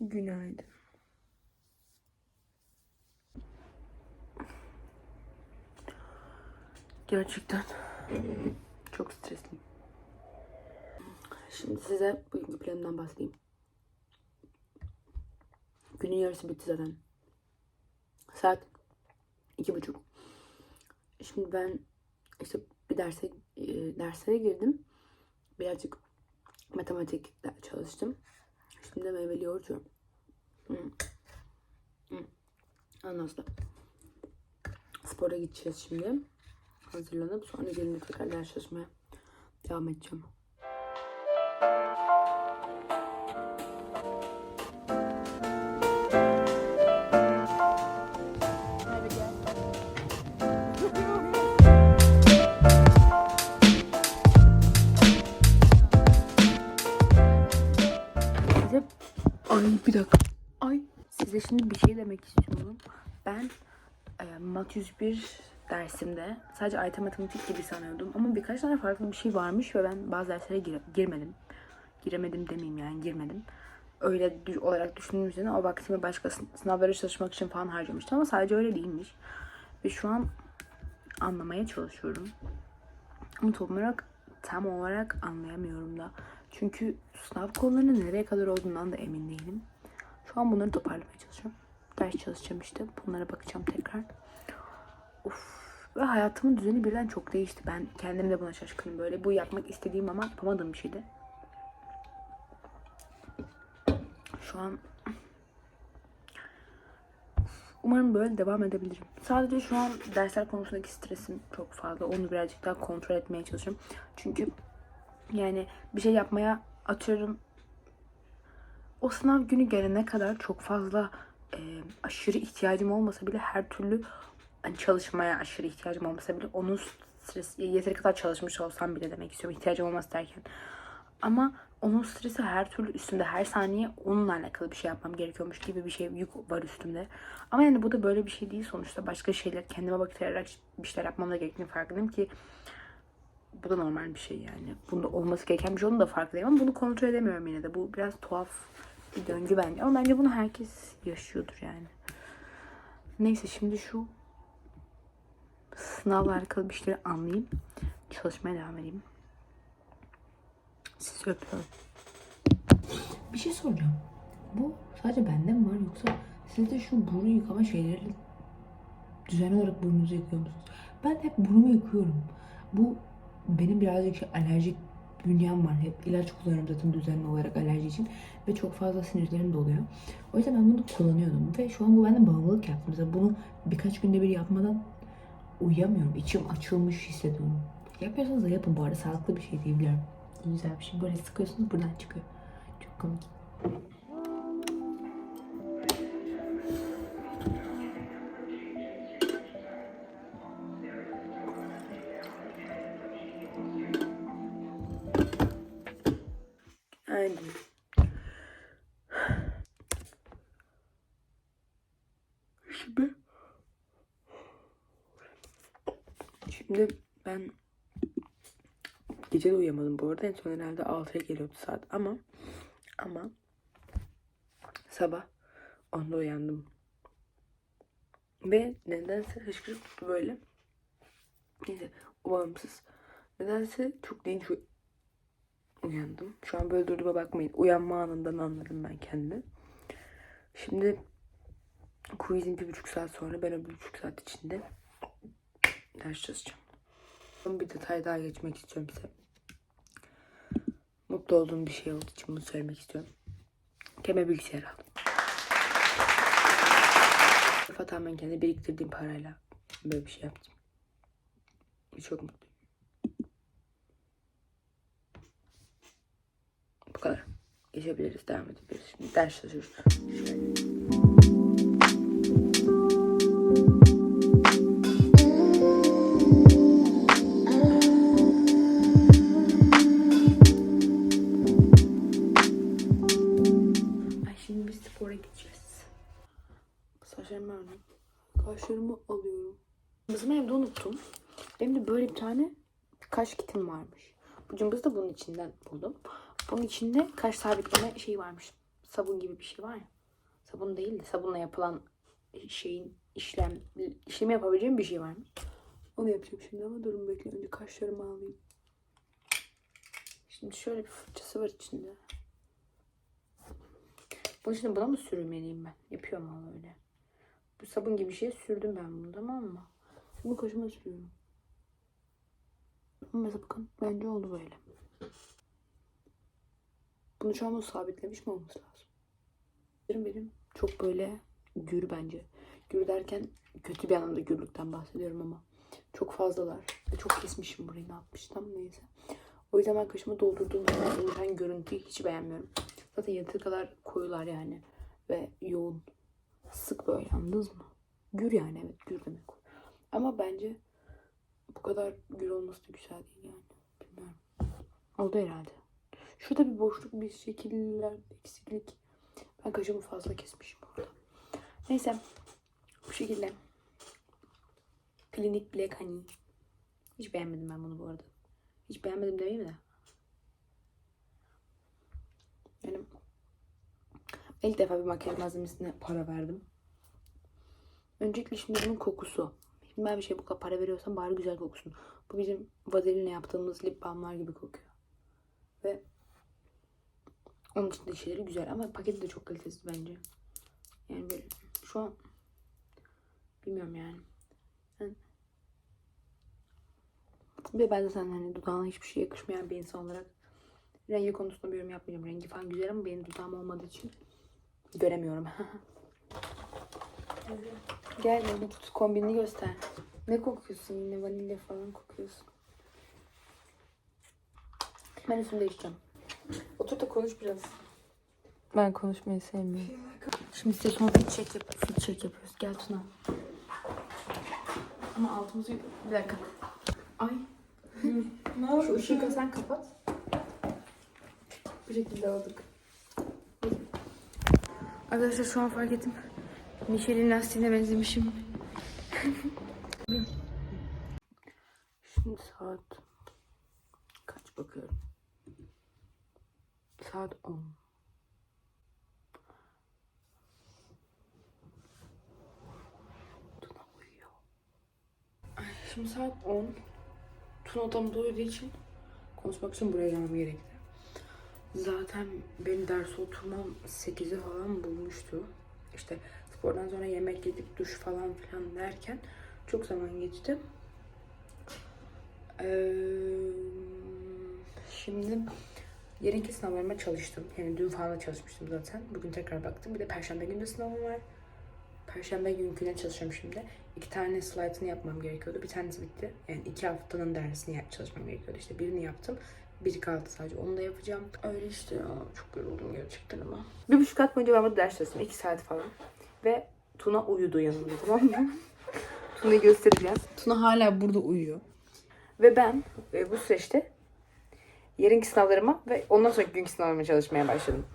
Günaydın. Gerçekten çok stresliyim. Şimdi size bugünkü planımdan bahsedeyim. Günün yarısı bitti zaten. Saat iki buçuk. Şimdi ben işte bir derse e, derslere girdim. Birazcık matematik çalıştım. Şimdi de meyveli yoğurt. Hı. Ondan sonra spora gideceğiz şimdi. Hazırlanıp sonra gelince tekrar ders çalışmaya devam edeceğim. Mat 101 dersimde sadece AYT matematik gibi sanıyordum. Ama birkaç tane farklı bir şey varmış ve ben bazı derslere gire- girmedim. Giremedim demeyeyim yani girmedim. Öyle olarak düşündüğüm için o vaktimi başka sın- sınavlara çalışmak için falan harcamıştım ama sadece öyle değilmiş. Ve şu an anlamaya çalışıyorum. Ama tam olarak tam olarak anlayamıyorum da. Çünkü sınav konularının nereye kadar olduğundan da emin değilim. Şu an bunları toparlamaya çalışıyorum. Ders çalışacağım işte. Bunlara bakacağım tekrar. Of. Ve hayatımın düzeni birden çok değişti. Ben kendim de buna şaşkınım. Böyle bu yapmak istediğim ama yapamadığım bir şeydi. Şu an Umarım böyle devam edebilirim. Sadece şu an dersler konusundaki stresim çok fazla. Onu birazcık daha kontrol etmeye çalışıyorum. Çünkü yani bir şey yapmaya atıyorum. O sınav günü gelene kadar çok fazla e, aşırı ihtiyacım olmasa bile her türlü hani çalışmaya aşırı ihtiyacım olmasa bile onun stresi yeteri kadar çalışmış olsam bile demek istiyorum ihtiyacım olması derken. Ama onun stresi her türlü üstümde. Her saniye onunla alakalı bir şey yapmam gerekiyormuş gibi bir şey yük var üstümde. Ama yani bu da böyle bir şey değil sonuçta. Başka şeyler kendime baktırarak bir şeyler yapmam da gerektiğini farkındayım ki bu da normal bir şey yani. Bunda olması gereken bir şey onun da farkındayım ama bunu kontrol edemiyorum yine de. Bu biraz tuhaf bir döngü bence. Ama bence bunu herkes yaşıyordur yani. Neyse şimdi şu sınavla alakalı bir şeyleri anlayayım. Çalışmaya devam edeyim. Sizi öpüyorum. Bir şey soracağım. Bu sadece bende mi var yoksa siz de şu burun yıkama şeyleri düzenli olarak burnunuzu yıkıyor musunuz? Ben hep burnumu yıkıyorum. Bu benim birazcık şey, alerjik bünyem var. Hep ilaç kullanıyorum zaten düzenli olarak alerji için. Ve çok fazla sinirlerim de oluyor. O yüzden ben bunu kullanıyordum. Ve şu an bu bende bağımlılık yaptı. Mesela bunu birkaç günde bir yapmadan uyuyamıyorum. İçim açılmış hissediyorum. Yapıyorsanız da yapın bu arada. Sağlıklı bir şey değil biliyorum. Güzel bir şey. Böyle sıkıyorsunuz buradan çıkıyor. Çok komik. Şimdi ben gece de uyuyamadım bu arada. En son herhalde 6'ya geliyordu saat ama ama sabah 10'da uyandım. Ve nedense hışkırık tuttu böyle. Neyse o bağımsız. Nedense çok dinç uy- uyandım. Şu an böyle durduğuma bakmayın. Uyanma anından anladım ben kendimi. Şimdi quizin bir buçuk saat sonra ben o bir buçuk saat içinde ders çalışacağım. Bir detay daha geçmek istiyorum size. Mutlu olduğum bir şey olduğu için bunu söylemek istiyorum. Keme bilgisayar aldım. Fatan ben kendi biriktirdiğim parayla böyle bir şey yaptım. Çok mutluyum. Bu kadar. Geçebiliriz, devam edebiliriz. Şimdi ders çalışıyoruz. Şöyle. Evde unuttum. Benim de böyle bir tane kaş kitim varmış. Bu cımbızı da bunun içinden buldum. Bunun içinde kaş sabitleme şeyi varmış. sabun gibi bir şey var ya. Sabun değil de sabunla yapılan şeyin işlem işlemi yapabileceğim bir şey var mı? Onu yapacağım şimdi ama durun bekle önce kaşlarımı alayım. Şimdi şöyle bir fırçası var içinde. Bunun için buna mı sürmeliyim ben? Yapıyorum ama öyle. Bu sabun gibi bir şeye sürdüm ben bunu tamam mı? Şimdi kaşıma sürüyorum. Mesela bakın bence oldu böyle. Bunu şu an sabitlemiş mi olması lazım? Benim benim çok böyle gür bence. Gür derken kötü bir anlamda gürlükten bahsediyorum ama çok fazlalar. Ve çok kesmişim burayı ne yapmıştım neyse. O yüzden ben kaşımı doldurduğum zaman oluşan görüntüyü hiç beğenmiyorum. Zaten yeteri kadar koyular yani. Ve yoğun. Sık böyle anladınız mı? Gür yani evet gür demek. Ama bence bu kadar gür olması da güzel değil yani. Bilmiyorum. Oldu herhalde. Şurada bir boşluk, bir şekiller, eksiklik. Ben kaşımı fazla kesmişim orada. Neyse. Bu şekilde. Klinik Black Honey. Hiç beğenmedim ben bunu bu arada. Hiç beğenmedim demeyeyim de. Benim ilk defa bir makyaj malzemesine para verdim. Öncelikle şimdi bunun kokusu. Ben bir şey bu kadar para veriyorsam bari güzel koksun. Bu bizim vazelinle yaptığımız lip balmlar gibi kokuyor. Ve onun dışında şeyleri güzel ama paketi de çok kalitesiz bence. Yani böyle şu an bilmiyorum yani. Ben, ve ben zaten hani dudağına hiçbir şey yakışmayan bir insan olarak rengi konusunda bir yorum yapmayacağım. Rengi falan güzel ama benim dudağım olmadığı için göremiyorum. Gel beni tut kombinini göster. Ne kokuyorsun yine vanilya falan kokuyorsun. Ben üstümü değiştireceğim. Otur da konuş biraz. Ben konuşmayı sevmiyorum. Şimdi size son fit check, yap fit check yapıyoruz. Gel Tuna. Ama altımızı... Bir dakika. Ay. Şu ışığı sen kapat. Bu şekilde aldık. Arkadaşlar şu an fark ettim. Michelin lastiğine benzemişim. Şimdi saat kaç bakıyorum. Saat 10. Tuna uyuyor. Ay, Şimdi saat 10. Tuna odamda uyuduğu için konuşmak için buraya gelmem gerekti. Zaten benim ders oturmam 8'i falan bulmuştu. İşte spordan sonra yemek yedik, duş falan filan derken çok zaman geçti. Ee, şimdi yarınki sınavlarıma çalıştım. Yani dün falan da çalışmıştım zaten. Bugün tekrar baktım. Bir de perşembe günü de sınavım var. Perşembe günküne çalışıyorum şimdi. İki tane slaytını yapmam gerekiyordu. Bir tanesi bitti. Yani iki haftanın dersini yap- çalışmam gerekiyordu. İşte birini yaptım. Biri kaldı sadece. Onu da yapacağım. Öyle işte ya. Çok yoruldum gerçekten ama. Bir buçuk saat boyunca ben burada ders çalıştım. iki saat falan. Ve Tuna uyudu yanımda tamam mı? Tuna'yı göstereceğim. Tuna hala burada uyuyor. Ve ben e, bu süreçte yarınki sınavlarıma ve ondan sonraki günkü sınavlarıma çalışmaya başladım.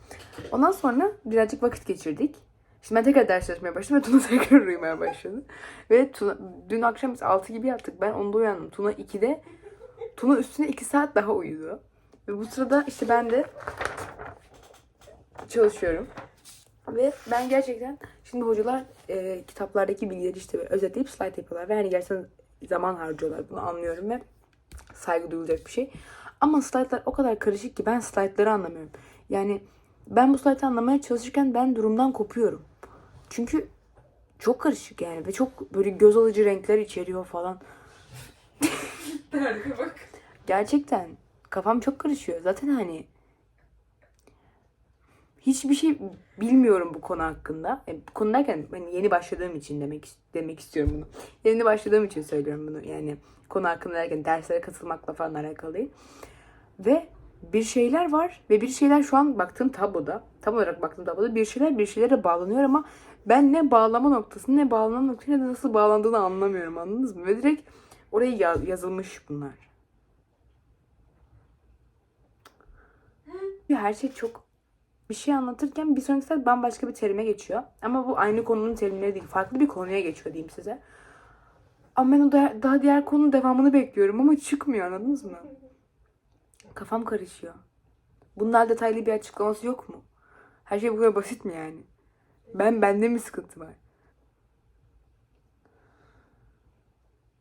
Ondan sonra birazcık vakit geçirdik. Şimdi ben tekrar ders çalışmaya başladım ve Tuna tekrar uyumaya başladı. Ve Tuna, dün akşam biz 6 gibi yattık. Ben 10'da uyandım. Tuna 2'de. Tuna üstüne 2 saat daha uyudu. Ve bu sırada işte ben de çalışıyorum. Ve ben gerçekten şimdi hocalar e, kitaplardaki bilgileri işte özetleyip slide yapıyorlar. Ve hani gerçekten zaman harcıyorlar. Bunu anlıyorum ve saygı duyulacak bir şey. Ama slaytlar o kadar karışık ki ben slaytları anlamıyorum. Yani ben bu slaytı anlamaya çalışırken ben durumdan kopuyorum. Çünkü çok karışık yani ve çok böyle göz alıcı renkler içeriyor falan. Gerçekten kafam çok karışıyor. Zaten hani hiçbir şey bilmiyorum bu konu hakkında. E, bu konu derken hani yeni başladığım için demek demek istiyorum bunu. Yeni başladığım için söylüyorum bunu. Yani konu hakkında derken derslere katılmakla falan alakalı değil. Ve bir şeyler var ve bir şeyler şu an baktığım tabloda, tam olarak baktığım tabloda bir şeyler bir şeylere bağlanıyor ama ben ne bağlama noktasını ne bağlanan noktasını ne de nasıl bağlandığını anlamıyorum anladınız mı? Ve direkt oraya ya- yazılmış bunlar. Her şey çok bir şey anlatırken bir sonraki saat bambaşka bir terime geçiyor. Ama bu aynı konunun terimleri değil. Farklı bir konuya geçiyor diyeyim size. Ama ben o da, daha diğer konunun devamını bekliyorum ama çıkmıyor anladınız mı? Kafam karışıyor. Bunlar detaylı bir açıklaması yok mu? Her şey bu kadar basit mi yani? Ben bende mi sıkıntı var?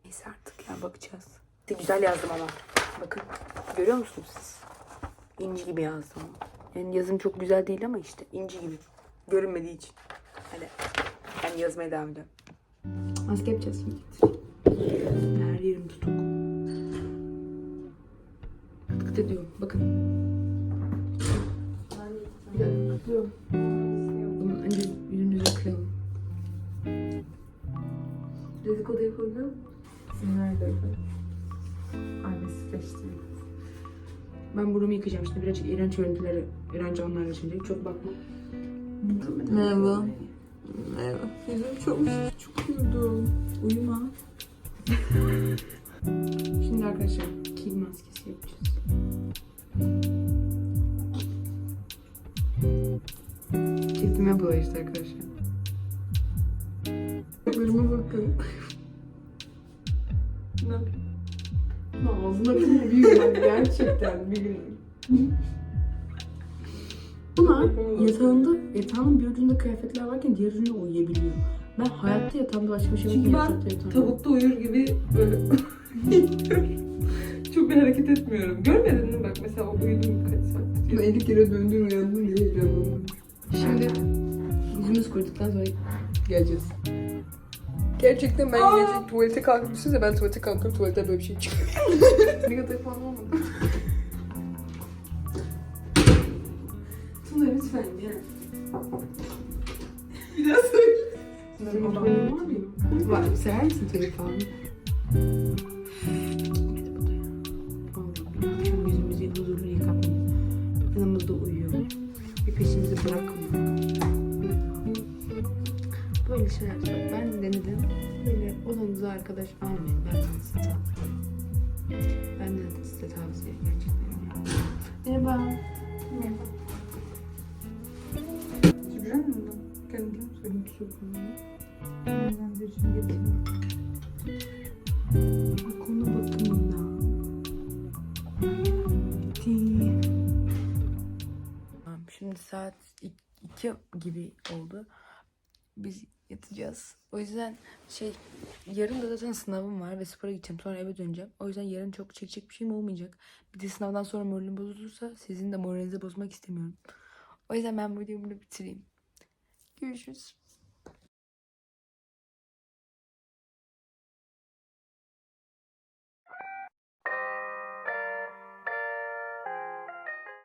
Neyse artık ya bakacağız. Güzel yazdım ama. Bakın görüyor musunuz siz? İnci gibi yazdım. Yani yazım çok güzel değil ama işte inci gibi. Görünmediği için. Hadi ben yazmaya devam ediyorum. Maske yapacağız şimdi. Her yerim tutuk. Kıt ediyor. Bakın. Ben burnumu yıkayacağım şimdi. Birazcık iğrenç görüntüleri, iğrenç anlarla şimdi. Çok bakma. Merhaba. Merhaba. Yüzüm çok çok uyudum. Uyuma. Şimdi arkadaşlar kil maskesi yapacağız. Cildime bulaştı arkadaşlar. Kırma bakın. Gerçekten bir gün. Buna yatağında, yatağının bir ucunda kıyafetler varken diğer ucunda uyuyabiliyor. Ben hayatta yatağımda başka bir şey Çünkü ben yatamam. Tavukta uyur gibi böyle çok bir hareket etmiyorum. Görmedin mi bak mesela o uyudum kaç saat. Ben 50 kere döndüm uyandım diye heyecanlandım. Şimdi yüzümüz kuruduktan sonra geleceğiz. Gerçekten ben gece tuvalete kalkmışsınız ya ben tuvalete kalkıp tuvalete böyle bir şey çıkıyor. Negatif falan olmadı. Tuna lütfen ya. Bir daha söyle. Senin odan var mı? Var. Sever misin falan? Akşam yüzümüzü huzurlu yıkamayız. Yanımızda uyuyor. Bir peşimizi bırakmıyor. Böyle şeyler arkadaş almayın. Ben size tavsiye Ben de size tavsiye gerçekten. Merhaba. Merhaba. Güzel mi bundan? Kendim söyleyeyim sokulunu. Nemlendiricini getireyim. Bak ona bakımına. Tamam, Şimdi saat 2 gibi oldu. Biz yatacağız. O yüzden şey yarın da zaten sınavım var ve spora gideceğim. Sonra eve döneceğim. O yüzden yarın çok çekecek bir şeyim olmayacak. Bir de sınavdan sonra moralim bozulursa sizin de moralinizi bozmak istemiyorum. O yüzden ben bu burada bitireyim. Görüşürüz.